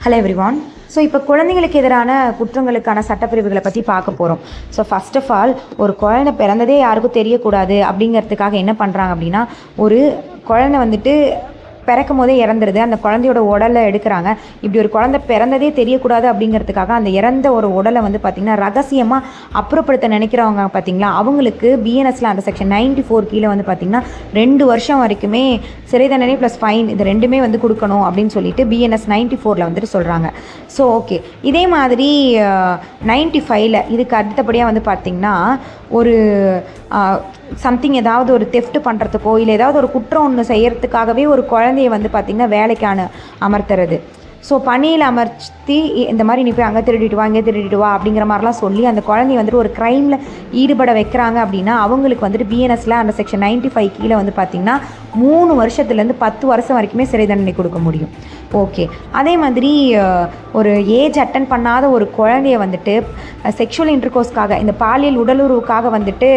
Hello everyone so இப்போ குழந்தைங்களுக்கு எதிரான குற்றங்களுக்கான சட்டப்பிரிவுகளை பற்றி பார்க்க போகிறோம் ஸோ ஃபர்ஸ்ட் ஆஃப் ஆல் ஒரு குழந்தை பிறந்ததே யாருக்கும் தெரியக்கூடாது அப்படிங்கிறதுக்காக என்ன பண்ணுறாங்க அப்படின்னா ஒரு குழந்தை வந்துட்டு பிறக்கும் போதே இறந்துருது. அந்த குழந்தையோட உடலை எடுக்கிறாங்க. இப்படி ஒரு குழந்தை பிறந்ததே தெரியக்கூடாது அப்படிங்கிறதுக்காக அந்த இறந்த ஒரு உடலை வந்து பார்த்திங்கன்னா ரகசியமாக அப்புறப்படுத்த நினைக்கிறவங்க பார்த்தீங்களா அவங்களுக்கு பிஎன்எஸ்ல அந்த செக்ஷன் நைன்டி ஃபோர் கீழே வந்து பார்த்திங்கன்னா ரெண்டு வருஷம் வரைக்குமே சிறை தண்டனை ப்ளஸ் ஃபைன் இது ரெண்டுமே வந்து கொடுக்கணும் அப்படின்னு சொல்லிட்டு பிஎன்எஸ் நைன்டி ஃபோரில் வந்துட்டு சொல்கிறாங்க ஸோ ஓகே இதே மாதிரி நைன்டி ஃபைவ்ல இதுக்கு அடுத்தபடியாக வந்து பார்த்திங்கன்னா ஒரு சம்திங் ஏதாவது ஒரு தெஃப்ட் பண்ணுறதுக்கோ இல்லை ஏதாவது ஒரு குற்றம் ஒன்று செய்கிறதுக்காகவே ஒரு குழந்தைய வந்து பார்த்திங்கன்னா வேலைக்கான அமர்த்துறது. ஸோ பணியில் அமர்த்தி இந்த மாதிரி நீ போய் அங்கே திருடிட்டு வா இங்கே திருடிட்டு வா அப்படிங்கிற மாதிரிலாம் சொல்லி அந்த குழந்தைய வந்துட்டு ஒரு க்ரைமில் ஈடுபட வைக்கிறாங்க அப்படின்னா அவங்களுக்கு வந்துட்டு பிஎன்எஸ்ல அந்த செக்ஷன் நைன்ட்டி ஃபைவ் கீழே வந்து பார்த்திங்கன்னா மூணு வருஷத்துலேருந்து பத்து வருஷம் வரைக்குமே சிறை தண்டனை கொடுக்க முடியும். ஓகே அதே மாதிரி ஒரு ஏஜ் அட்டன் பண்ணாத ஒரு குழந்தைய வந்துட்டு செக்ஷுவல் இன்டர்கோர்ஸ்க்காக இந்த பாலியல் உடலுறவுக்காக வந்துட்டு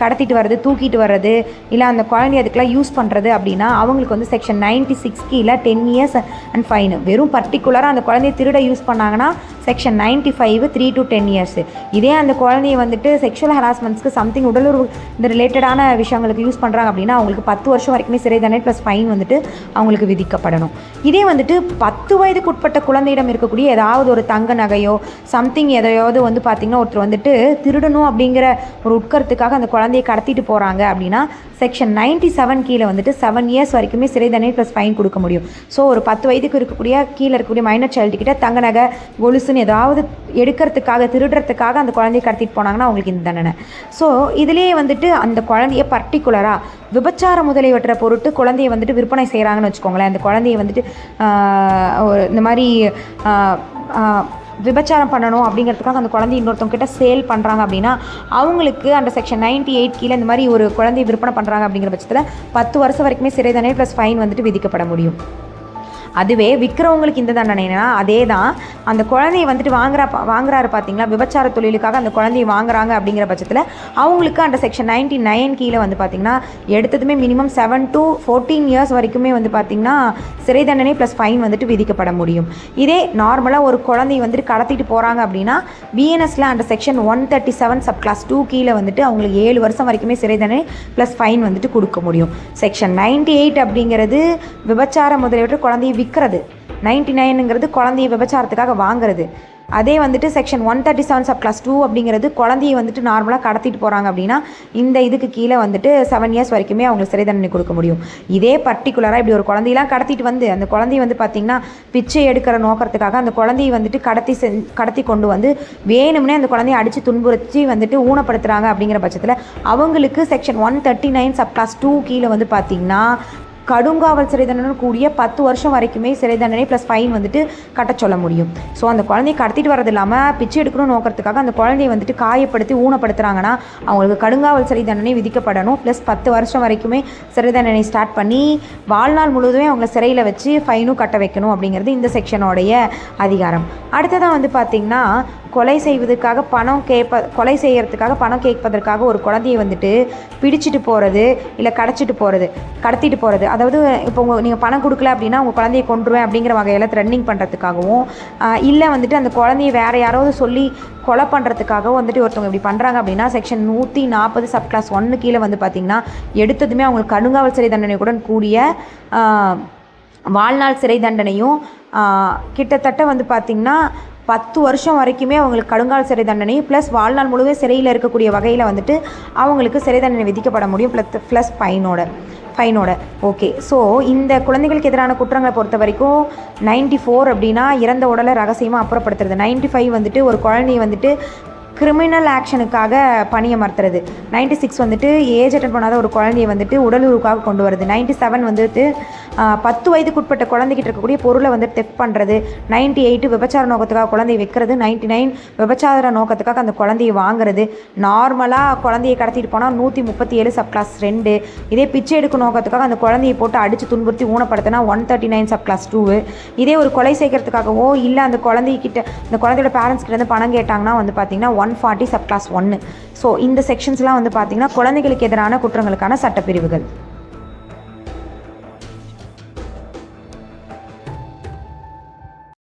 கடத்திட்டு வர்றது தூக்கிட்டு வர்றது இல்லை அந்த குழந்தைய அதுக்கெலாம் யூஸ் பண்ணுறது அப்படின்னா அவங்களுக்கு வந்து செக்ஷன் நைன்டி சிக்ஸ் கீழே டென் இயர்ஸ் அண்ட் ஃபைன் வெறும் பர்டிகுலராக அந்த குழந்தைய திருட யூஸ் பண்ணாங்கன்னா section ninety five three to ten years இதே அந்த குழந்தைய வந்துட்டு செக்ஷுவல் ஹராஸ்மெண்ட்ஸ்க்கு சம்திங் உடலுறவு இந்த ரிலேட்டடான விஷயங்களுக்கு யூஸ் பண்ணுறாங்க அப்படின்னா அவங்களுக்கு பத்து வருஷம் வரைக்குமே சிறை தண்டனை ப்ளஸ் ஃபைன் வந்துட்டு அவங்களுக்கு விதிக்கப்படணும். இதே வந்துட்டு பத்து வயதுக்கு உட்பட்ட குழந்தையிடம் இருக்கக்கூடிய ஏதாவது ஒரு தங்க நகையோ சம்திங் எதையாவது வந்து பார்த்திங்கன்னா ஒருத்தர் வந்துட்டு திருடணும் அப்படிங்கிற ஒரு உட்கருத்துக்காக அந்த குழந்தையை கடத்திட்டு போகிறாங்க அப்படின்னா செக்ஷன் நைன்டி செவன் கீழே வந்துட்டு செவன் இயர்ஸ் வரைக்குமே சிறை தண்டனை ப்ளஸ் ஃபைன் கொடுக்க முடியும். ஸோ ஒரு பத்து வயதுக்கு இருக்கக்கூடிய கீழே இருக்கக்கூடிய மைனர் சைல்டு கிட்ட தங்க நகை கொலுசுன்னு ஏதாவது எடுக்கிறதுக்காக திருடுறதுக்காக அந்த குழந்தைய கடத்திட்டு போனாங்கன்னா அவங்களுக்கு இந்த தண்டனை. ஸோ இதுலேயே வந்துட்டு அந்த குழந்தைய பர்டிகுலராக விபச்சாரம் முதலியவற்றை பொருட்டு குழந்தைய வந்துட்டு விற்பனை செய்கிறாங்கன்னு வச்சுக்கோங்களேன். அந்த குழந்தைய வந்துட்டு இந்த மாதிரி விபச்சாரம் பண்ணணும் அப்படிங்கிறதுக்காக அந்த குழந்தை இன்னொருத்தவங்ககிட்ட சேல் பண்ணுறாங்க அப்படின்னா அவங்களுக்கு அந்த செக்ஷன் நைன்டி எயிட் கீழே இந்த மாதிரி ஒரு குழந்தைய விற்பனை பண்ணுறாங்க அப்படிங்கிற பட்சத்தில் பத்து வருஷம் வரைக்குமே சிறை தண்டனை ப்ளஸ் ஃபைன் வந்துட்டு விதிக்கப்பட முடியும். அதுவே விற்கிறவங்களுக்கு இந்த தண்டனைனா அதே தான் அந்த குழந்தைய வந்துட்டு வாங்குறா வாங்குறாரு பார்த்தீங்களா விபச்சார தொழிலுக்காக அந்த குழந்தைய வாங்குறாங்க அப்படிங்கிற பட்சத்தில் அவங்களுக்கு அந்த செக்ஷன் நைன்டி நைன் கீழே வந்து பார்த்திங்கன்னா எடுத்ததுமே minimum seven to fourteen years வரைக்குமே வந்து பார்த்திங்கன்னா சிறை தண்டனை ப்ளஸ் ஃபைன் வந்துட்டு விதிக்கப்பட முடியும். இதே நார்மலாக ஒரு குழந்தைய வந்துட்டு கடத்திட்டு போகிறாங்க அப்படின்னா பிஎன்எஸில் அந்த section one thirty seven sub clause two கீழே வந்துட்டு அவங்களுக்கு ஏழு வருஷம் வரைக்குமே சிறை தண்டனை ப்ளஸ் ஃபைன் வந்துட்டு கொடுக்க முடியும். செக்ஷன் நைன்டி எயிட் அப்படிங்கிறது விபச்சார முதலியவற்றை குழந்தைய விற்கிறது. நைன்டி நைனுங்கிறது குழந்தைய விபச்சாரத்துக்காக வாங்குறது. அதே வந்துட்டு section one thirty seven sub clause two அப்படிங்கிறது குழந்தைய வந்துட்டு நார்மலாக கடத்திட்டு போகிறாங்க அப்படின்னா இந்த இதுக்கு கீழே வந்துட்டு செவன் இயர்ஸ் வரைக்குமே அவங்களுக்கு சிறை தண்டனை கொடுக்க முடியும். இதே பர்டிகுலராக இப்படி ஒரு குழந்தையெல்லாம் கடத்திட்டு வந்து அந்த குழந்தைய வந்து பார்த்திங்கன்னா பிச்சை எடுக்கிற நோக்கிறதுக்காக அந்த குழந்தைய வந்துட்டு கடத்தி செஞ் கடத்தி கொண்டு வந்து வேணும்னே அந்த குழந்தைய அடித்து துன்புறுத்தி வந்துட்டு ஊனப்படுத்துகிறாங்க அப்படிங்கிற பட்சத்தில் அவங்களுக்கு section one thirty nine sub clause two கீழே வந்து பார்த்திங்கன்னா கடுங்காவல் சிறை தண்டனை கூடிய பத்து வருஷம் வரைக்குமே சிறை தண்டனை ப்ளஸ் ஃபைன் வந்துட்டு கட்ட சொல்ல முடியும். ஸோ அந்த குழந்தைய கடத்திட்டு வரது இல்லாமல் பிச்சை எடுக்கணும்னு நோக்கிறதுக்காக அந்த குழந்தைய வந்துட்டு காயப்படுத்தி ஊனப்படுத்துகிறாங்கன்னா அவங்களுக்கு கடுங்காவல் சிறை தண்டனை விதிக்கப்படணும். ப்ளஸ் பத்து வருஷம் வரைக்குமே சிறை தண்டனை ஸ்டார்ட் பண்ணி வாழ்நாள் முழுவதுமே அவங்கள சிறையில் வச்சு ஃபைனும் கட்ட வைக்கணும் அப்படிங்கிறது இந்த செக்ஷனோடைய அதிகாரம். அடுத்ததாக வந்து பார்த்திங்கன்னா கொலை செய்வதற்காக பணம் கேட்ப கொலை செய்கிறதுக்காக பணம் கேட்பதற்காக ஒரு குழந்தைய வந்துட்டு பிடிச்சிட்டு போகிறது இல்லை கடச்சிட்டு போகிறது கடத்திட்டு போகிறது அதாவது இப்போ உங்கள் நீங்கள் பணம் கொடுக்கல அப்படின்னா உங்கள் குழந்தைய கொண்டுருவேன் அப்படிங்கிற வகையில் த்ரெட்னிங் பண்ணுறதுக்காகவும் இல்லை வந்துட்டு அந்த குழந்தைய வேறு யாராவது சொல்லி கொலை பண்ணுறதுக்காகவும் வந்துட்டு ஒருத்தவங்க இப்படி பண்ணுறாங்க அப்படின்னா செக்ஷன் நூற்றி நாற்பது சப் கிளாஸ் ஒன்று கீழே வந்து பார்த்திங்கன்னா எடுத்ததுமே அவங்களுக்கு கடுங்காவல் சிறை தண்டனையுடன் கூடிய வாழ்நாள் சிறை தண்டனையும் கிட்டத்தட்ட வந்து பார்த்திங்கன்னா பத்து வருஷம் வரைக்குமே அவங்களுக்கு கடுங்கால் சிறை தண்டனை ப்ளஸ் வாழ்நாள் முழுவதும் சிறையில் இருக்கக்கூடிய வகையில் வந்துட்டு அவங்களுக்கு சிறை தண்டனை விதிக்கப்பட முடியும் ப்ளஸ் ப்ளஸ் ஃபைனோட ஃபைனோட ஓகே ஸோ இந்த குழந்தைகளுக்கு எதிரான குற்றங்களை பொறுத்த வரைக்கும் நைன்டி ஃபோர் அப்படின்னா இறந்த உடலை ரகசியமாக அப்புறப்படுத்துறது. நைன்டி ஃபைவ் வந்துட்டு ஒரு குழந்தைய வந்துட்டு கிரிமினல் ஆக்ஷனுக்காக பணியமர்த்துறது நைன்டி சிக்ஸ் வந்துட்டு ஏஜ் அட்டன் பண்ணாத ஒரு குழந்தைய வந்துட்டு உடலுறவுக்காக கொண்டு வருது. நைன்டி செவன் வந்துட்டு பத்து வயதுக்குட்பட்ட குழந்தைகிட்ட இருக்கக்கூடிய பொருளை வந்து டெஃப்ட் பண்ணுறது நைன்டி எயிட்டு விபச்சார நோக்கத்துக்காக குழந்தைய வைக்கிறது. நைன்டி நைன் விபச்சார நோக்கத்துக்காக அந்த குழந்தைய வாங்குறது. நார்மலாக குழந்தைய கடத்திட்டு போனால் நூற்றி முப்பத்தி ஏழு சப் கிளாஸ் ரெண்டு. இதே பிச்சை எடுக்கும் நோக்கத்துக்காக அந்த குழந்தையை போட்டு அடித்து துன்புறுத்தி ஊனப்படுத்தினா one thirty nine sub clause two இதே ஒரு கொலை செய்கிறதுக்காகவோ இல்லை அந்த குழந்தைகிட்ட அந்த குழந்தையோட பேரண்ட்ஸ் கிட்ட இருந்து பணம் கேட்டாங்கன்னா வந்து பார்த்தீங்கன்னா ஒன் ஃபார்ட்டி சப் கிளாஸ் ஒன்று ஸோ இந்த செக்ஷன்ஸ்லாம் வந்து பார்த்திங்கன்னா குழந்தைகளுக்கு எதிரான குற்றங்களுக்கான சட்டப்பிரிவுகள்.